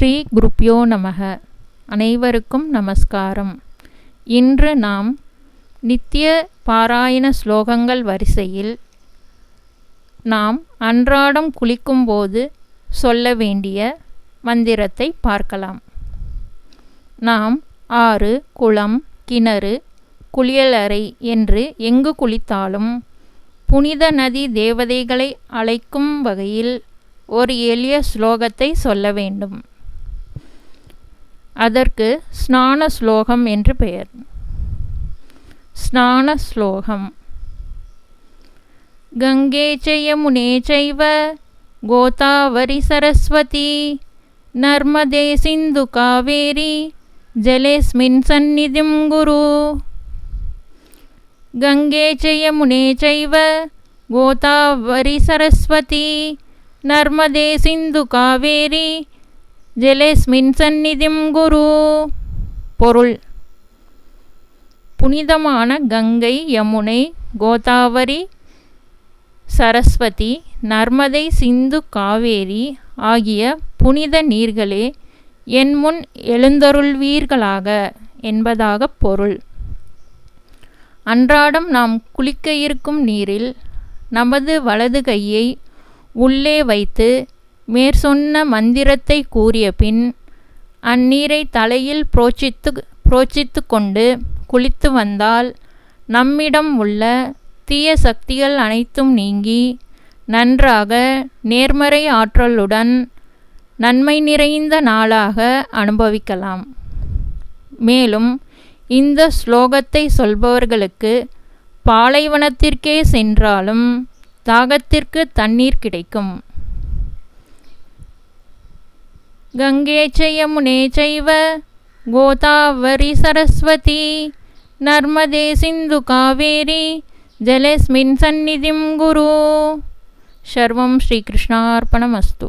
ஸ்ரீ குருப்யோ நமக. அனைவருக்கும் நமஸ்காரம். இன்று நாம் நித்திய பாராயண ஸ்லோகங்கள் வரிசையில் நாம் அன்றாடம் குளிக்கும்போது சொல்ல வேண்டிய மந்திரத்தை பார்க்கலாம். நாம் ஆறு குளம் கிணறு குளியலறை என்று எங்கு குளித்தாலும் புனித நதி தேவதைகளை அழைக்கும் வகையில் ஒரு எளிய ஸ்லோகத்தை சொல்ல வேண்டும். அதற்கு ஸ்நான ஸ்லோகம் என்று பெயர். ஸ்நான ஸ்லோகம். கங்கே ச யமுனே சைவ கோதாவரி சரஸ்வதி நர்மதே சிந்து காவேரி ஜலேஸ்மின் சந்நிதிம் குரு. கங்கே ச யமுனே சைவ கோதாவரி சரஸ்வதி நர்மதே சிந்து காவேரி ஜெலேஸ்மின் சந்நிதிம் குரு. பொருள். புனிதமான கங்கை யமுனை கோதாவரி சரஸ்வதி நர்மதை சிந்து காவேரி ஆகிய புனித நீர்களே என் முன் எழுந்தருள்வீர்களாக என்பதாக பொருள். அன்றாடம் நாம் குளிக்க இருக்கும் நீரில் நமது வலது கையை உள்ளே வைத்து மேற்சொன்ன மந்திரத்தை கூறிய பின் அந்நீரை தலையில் புரோச்சித்து புரோச்சித்து கொண்டு குளித்து வந்தால் நம்மிடம் உள்ள தீய சக்திகள் அனைத்தும் நீங்கி நன்றாக நேர்மறை ஆற்றலுடன் நன்மை நிறைந்த நாளாக அனுபவிக்கலாம். மேலும் இந்த ஸ்லோகத்தை சொல்பவர்களுக்கு பாலைவனத்திற்கே சென்றாலும் தாகத்திற்கு தண்ணீர் கிடைக்கும். கங்கே ச யமுனே சைவ கோதாவரி சரஸ்வதி நர்மதே சிந்து காவேரி ஜலஸ்மின் சந்நிதிம் குரு சர்வம் ஸ்ரீகிருஷ்ணார்ப்பணமஸ்து